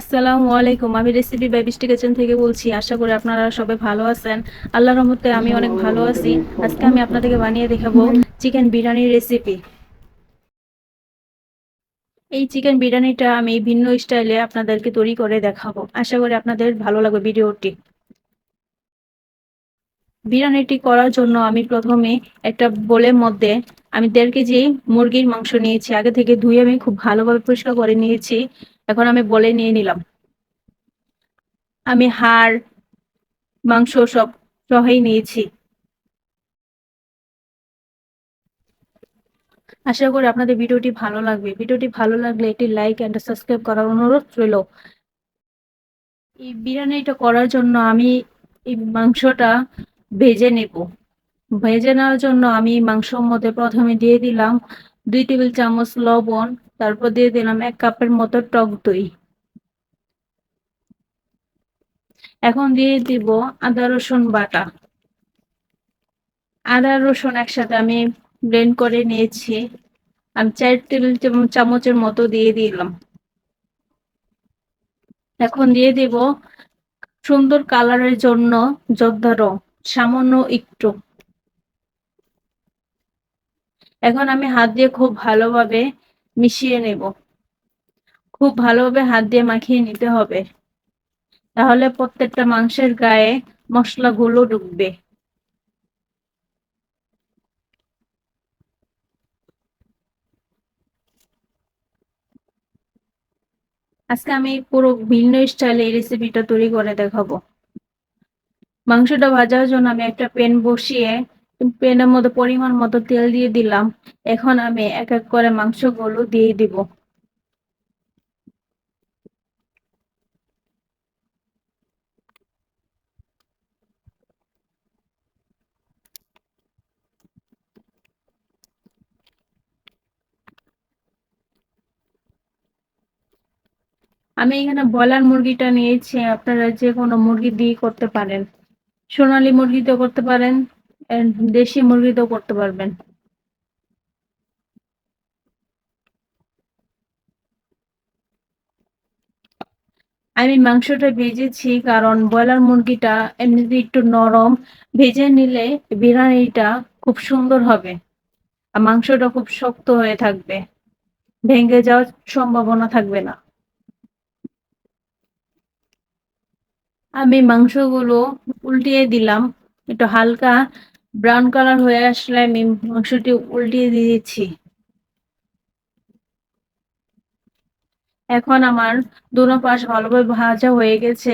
আসসালামু আলাইকুম। আমি রেসিপি বাই বৃষ্টি কিচেন থেকে বলছি। আশা করি আপনারা সবাই ভালো আছেন। আল্লাহর রহমতে আমি অনেক ভালো আছি। আজকে আমি আপনাদেরকে বানিয়ে দেখাবো চিকেন বিরিয়ানির রেসিপি। এই চিকেন বিরিয়ানিটা আমি ভিন্ন স্টাইলে আপনাদেরকে তৈরি করে দেখাবো। আশা করি আপনাদের ভালো লাগবে ভিডিওটি। বিরিয়ানিটি করার জন্য আমি প্রথমে একটা বোলের মধ্যে আমি দেড় কেজি মুরগির মাংস নিয়েছি। আগে থেকে ধুয়ে আমি খুব ভালোভাবে পরিষ্কার করে নিয়েছি। এখন আমি বলে নিয়ে নিলাম। আমি হাড়, মাংস সব সহই নিয়েছি। আশা করি আপনাদের ভিডিওটি ভালো লাগবে। ভিডিওটি ভালো লাগলে এটি লাইক অ্যান্ড সাবস্ক্রাইব করার অনুরোধ রইল। এই বিরিয়ানিটা করার জন্য আমি এই মাংসটা ভেজে নেব। ভেজে নেওয়ার জন্য আমি মাংসর মধ্যে প্রথমে দিয়ে দিলাম দুই টেবিল চামচ লবণ, তারপর দিয়ে দিলাম এক কাপের মতো টক দই। এখন দিয়ে দিব আদা, রসুন বাটা। আদা, রসুন একসাথে আমি ব্লেন্ড করে নিয়েছি। আমি চার টেবিল চামচের মতো দিয়ে দিলাম। এখন দিয়ে দেব সুন্দর কালারের জন্য জর্দা রং, সামান্য একটু। এখন আমি হাত দিয়ে খুব ভালোভাবে মিশিয়ে নেব। খুব ভালোভাবে হাত দিয়ে মাখিয়ে নিতে হবে। তাহলে প্রত্যেকটা মাংসের গায়ে মশলাগুলো ঢুকবে। আজকে আমি পুরো ভিন্ন স্টাইলে এই রেসিপিটা তৈরি করে দেখাবো। মাংসটা ভাজার জন্য আমি একটা প্যান বসিয়ে প্যানের মধ্যে পরিমাণ মতো তেল দিয়ে দিলাম। এখন আমি এক এক করে মাংসগুলো দিয়ে দিব। আমি এখানে ব্রয়লার মুরগিটা নিয়েছি, আপনারা যে কোনো মুরগি দিয়ে করতে পারেন। সোনালী মুরগিতেও করতে পারেন। দেশি মুরগিতেও করতে পারবেন। আমি মাংসটা ভেজেছি কারণ ব্রয়লার মুরগিটা এমনিতে একটু নরম। ভেজে নিলে বিরিয়ানিটা খুব সুন্দর হবে আর মাংসটা খুব শক্ত হয়ে থাকবে। ভেঙে যাওয়ার সম্ভাবনা থাকবে না। আমি মাংসগুলো উল্টিয়ে দিলাম। একটু হালকা ব্রাউন কালার হয়ে আসলে আমি মাংসটি উল্টিয়ে দিয়েছি এখন আমার দুনো পাশ ভালোভাবে ভাজা হয়ে গেছে,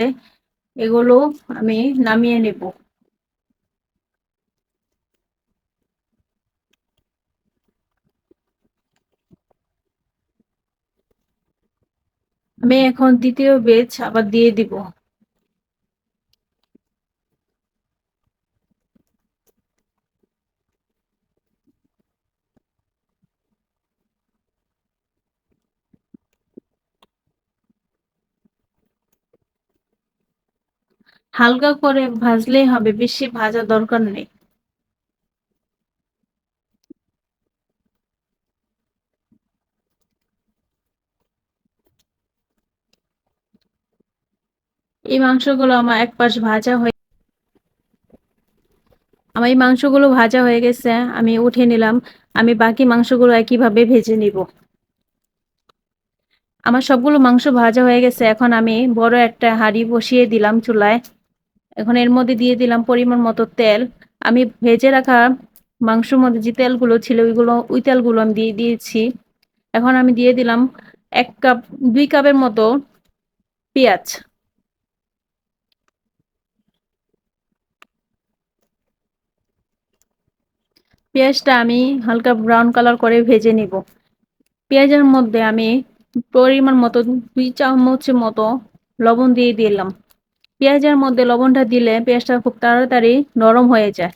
এগুলো আমি নামিয়ে নেব। আমি এখন দ্বিতীয় বেচ আবার দিয়ে দিব। হালকা করে ভাজলেই হবে, বেশি ভাজা দরকার নেই। এই মাংসগুলো আমার এক পাশ ভাজা হয়ে আমার এই মাংসগুলো ভাজা হয়ে গেছে, আমি উঠে নিলাম। আমি বাকি মাংসগুলো একইভাবে ভেজে নিব। আমার সবগুলো মাংস ভাজা হয়ে গেছে, এখন আমি বড় একটা হাঁড়ি বসিয়ে দিলাম চুলায়। এখন এর মধ্যে দিয়ে দিলাম পরিমাণ মতো তেল। আমি ভেজে রাখা মাংসর মধ্যে যে তেলগুলো ছিল, ওইগুলো, ওই তেলগুলো আমি দিয়ে দিয়েছি। এখন আমি দিয়ে দিলাম এক কাপ, দুই কাপের মতো পেঁয়াজ। পেঁয়াজটা আমি হালকা ব্রাউন কালার করে ভেজে নিব। পেঁয়াজের মধ্যে আমি পরিমাণ মতো দুই চামচের মতো লবণ দিয়ে দিলাম। পেঁয়াজের মধ্যে লবণটা দিলে পেঁয়াজটা খুব তাড়াতাড়ি নরম হয়ে যায়।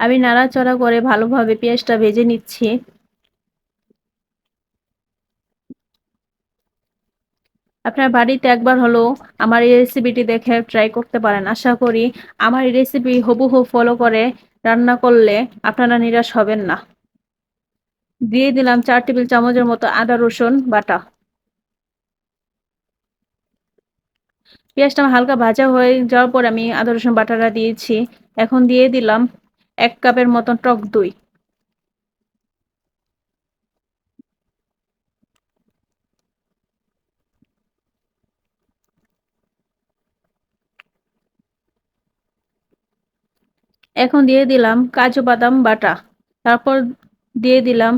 আমি নাড়াচড়া করে ভালোভাবে পেঁয়াজটা ভেজে নিচ্ছি। আপনার বাড়িতে একবার হলেও আমার এই রেসিপিটি দেখে ট্রাই করতে পারেন। আশা করি আমার এই রেসিপি হুবহু ফলো করে রান্না করলে আপনারা নিরাশ হবেন না। দিয়ে দিলাম চার টেবিল চামচের মতো আদা, রসুন, বাটা। পেঁয়াজটা আমার হালকা ভাজা হয়ে যাওয়ার পর আমি আদা, রসুন, বাটাটা দিয়েছি। এখন দিয়ে দিলাম এক কাপের মতন টক দই। এখন দিয়ে দিলাম কাজু বাদাম বাটা। তারপর দিয়ে দিলাম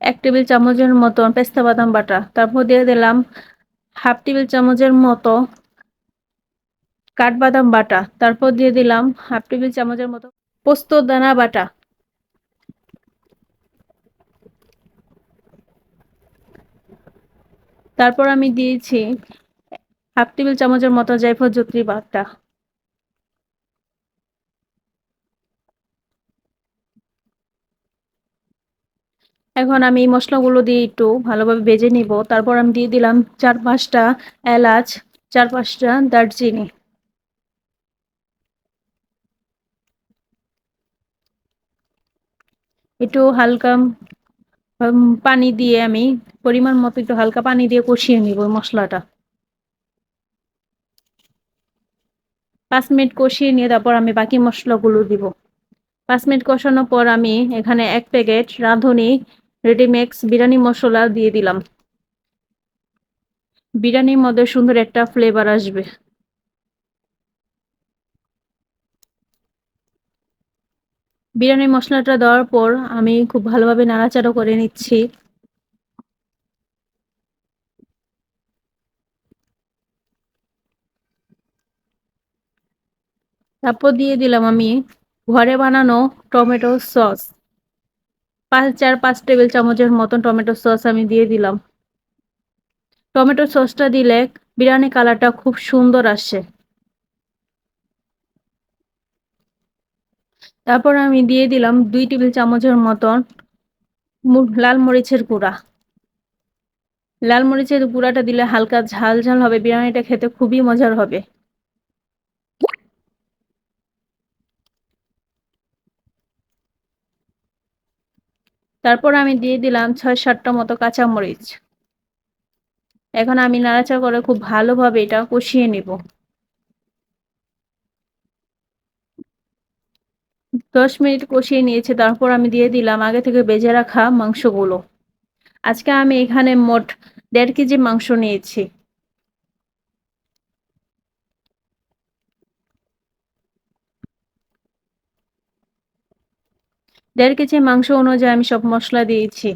এক টেবিল চামচের মতন পেস্তা বাদাম বাটা। তারপর দিয়ে দিলাম হাফ টেবিল চামচের মতো কাঠবাদাম বাটা। তারপর দিয়ে দিলাম হাফ টেবিল চামচের মতো পোস্ত দানা বাটা। তারপর আমি দিয়েছি হাফ টেবিল চামচের মতো জায়ফল জত্রি বাটা। এখন আমি এই মশলাগুলো দিয়ে একটু ভালোভাবে বেজে নিব। তারপর আমি দিয়ে দিলাম চার পাঁচটা এলাচ, চার পাঁচটা দারচিনি। একটু হালকা পানি দিয়ে আমি পরিমাণ মতো একটু হালকা পানি দিয়ে কষিয়ে নিব মশলাটা। পাঁচ মিনিট কষিয়ে নিয়ে তারপর আমি বাকি মশলাগুলো দিব। পাঁচ মিনিট কষানোর পর আমি এখানে এক প্যাকেট রাঁধুনি রেডিমেক্স বিরিয়ানি মশলা দিয়ে দিলাম। বিরিয়ানির মধ্যে সুন্দর একটা ফ্লেভার আসবে। বিরিয়ানি মশলাটা দেওয়ার পর আমি খুব ভালোভাবে নাড়াচাড়া করে নিচ্ছি। তারপর দিয়ে দিলাম আমি ঘরে বানানো টমেটো সস। পাঁচ, চার, পাঁচ টেবিল চামচের মতন টমেটো সস আমি দিয়ে দিলাম। টমেটো সসটা দিলে বিরিয়ানি কালারটা খুব সুন্দর আসে। তারপর আমি দিয়ে দিলাম দুই টেবিল চামচের মতন লাল মরিচের গুঁড়া। লাল মরিচের গুঁড়াটা দিলে হালকা ঝাল ঝাল হবে, বিরিয়ানিটা খেতে খুবই মজার হবে। তারপর আমি দিয়ে দিলাম ছয় সাতটা মতো কাঁচামরিচ এখন আমি নাড়াচা করে খুব ভালোভাবে এটা কষিয়ে নিব। দশ মিনিট কষিয়ে নিয়েছে, তারপর আমি দিয়ে দিলাম আগে থেকে বেজে রাখা মাংসগুলো। আজকে আমি এখানে মোট দেড় কেজি মাংস নিয়েছি। দেড় কেজি মাংস অনুযায়ী আমি সব মশলা দিয়েছি।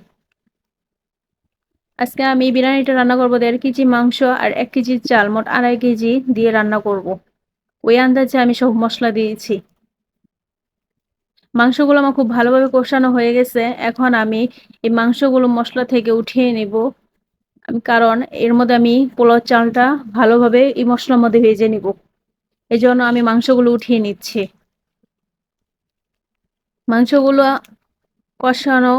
আজকে আমি বিরিয়ানিটা রান্না করব দেড় কেজি মাংস আর এক কেজি চাল, মোট আড়াই কেজি দিয়ে রান্না করব। ওই আন্দাজে আমি সব মশলা দিয়েছি। মাংসগুলো আমার খুব ভালোভাবে কষানো হয়ে গেছে। এখন আমি এই মাংসগুলো মশলা থেকে উঠিয়ে নেব। কারণ এর মধ্যে আমি পোলাও চালটা ভালোভাবে এই মশলার মধ্যে ভেজে নিব। এই আমি মাংসগুলো উঠিয়ে নিচ্ছি। মাংসগুলো কষানো,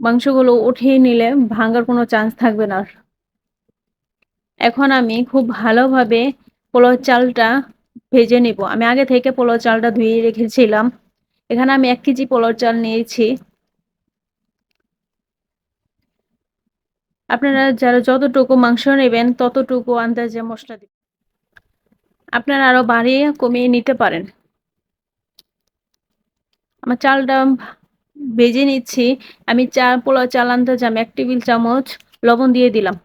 মাংসগুলো উঠিয়ে নিলে ভাঙার কোনো চান্স থাকবে না। এখন আমি খুব ভালোভাবে পোলাও চালটা ভেজে নিব। আমি আগে থেকে পোলাও চালটা ধুয়ে রেখেছিলাম। এখানে আমি এক কেজি পোলাও চাল নিয়েছি। আপনারা যারা যতটুকু মাংস নেবেন, ততটুকু আন্দাজে মশলা দিবেন। আপনারা আরও বাড়িয়ে কমিয়ে নিতে পারেন। আমার চালটা ভেজে নিচ্ছি। আমি চা, পোলাও চাল আন্দাজ আমি এক টেবিল চামচ লবণ দিয়ে দিলাম।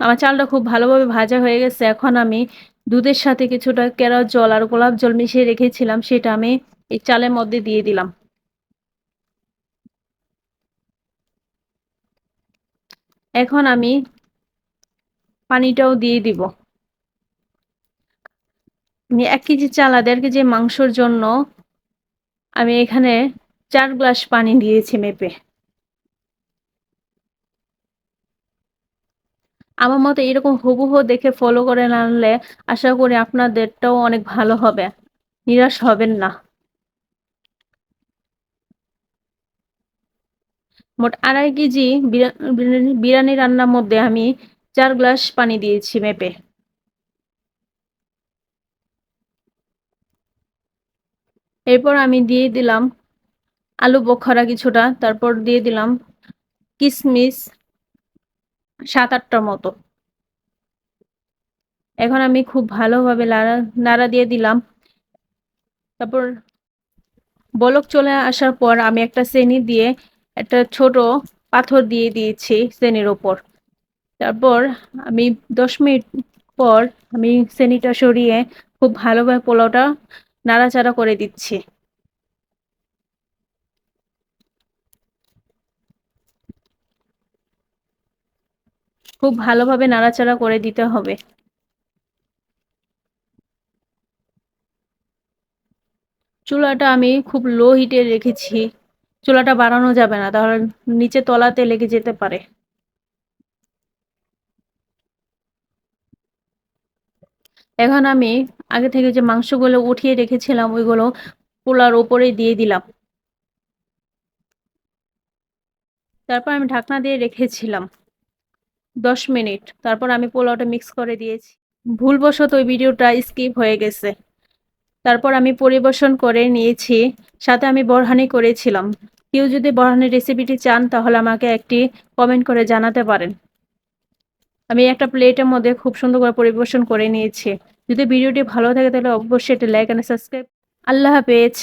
আমার চালটা খুব ভালোভাবে ভাজা হয়ে গেছে। এখন আমি দুধের সাথে কিছুটা কেরা জল আর গোলাপ জল মিশিয়ে রেখেছিলাম, সেটা আমি এই চালের মধ্যে দিয়ে দিলাম। এখন আমি পানিটাও দিয়ে দিব। আমি এক কেজি চাল দেড় কেজি মাংসর জন্য আমি এখানে চার গ্লাস পানি দিয়েছি মেপে। আমার মতো এরকম হুবহু দেখে ফলো করে আনলে আশা করি আপনাদেরটাও অনেক ভালো হবে। নিরাশ হবেন না। মোট আড়াই কেজি বিরিয়ানি রান্নার মধ্যে আমি চার গ্লাস পানি দিয়েছি মেপে। এরপর আমি দিয়ে দিলাম আলু বোখারা কিছুটা, তারপর দিয়ে দিলাম কিশমিশ সাত আটটার মতো। এখন আমি খুব ভালোভাবে নাড়া নাড়া দিয়ে দিলাম। তারপর বলক চলে আসার পর আমি একটা চেনি দিয়ে একটা ছোট পাথর দিয়ে দিয়েছি চেনির ওপর। তারপর আমি দশ মিনিট পর আমি চেনিটা সরিয়ে খুব ভালোভাবে পোলাওটা নাড়াচাড়া করে দিচ্ছি। খুব ভালোভাবে নাড়াচাড়া করে দিতে হবে। চুলাটা আমি খুব লো হিটে রেখেছি। চুলাটা বাড়ানো যাবে না, তাহলে নিচে তলাতে লেগে যেতে পারে। এখন আমি আগে থেকে যে মাংসগুলো উঠিয়ে রেখেছিলাম, ওইগুলো পোলার ওপরে দিয়ে দিলাম। তারপর আমি ঢাকনা দিয়ে রেখেছিলাম দশ মিনিট। তারপর আমি পোলাওটা মিক্স করে দিয়েছি। ভুলবশত ওই ভিডিওটা স্কিপ হয়ে গেছে। তারপর আমি পরিবেশন করে নিয়েছি, সাথে আমি বরহানি করেছিলাম। কেউ যদি বরহানির রেসিপিটি চান, তাহলে আমাকে একটি কমেন্ট করে জানাতে পারেন। আমি একটা প্লেটের মধ্যে খুব সুন্দর করে পরিবেশন করে নিয়েছি। যদি ভিডিওটি ভালো থাকে তাহলে অবশ্যই এটা লাইক অ্যান্ড সাবস্ক্রাইব আল্লাহ হাফেজ।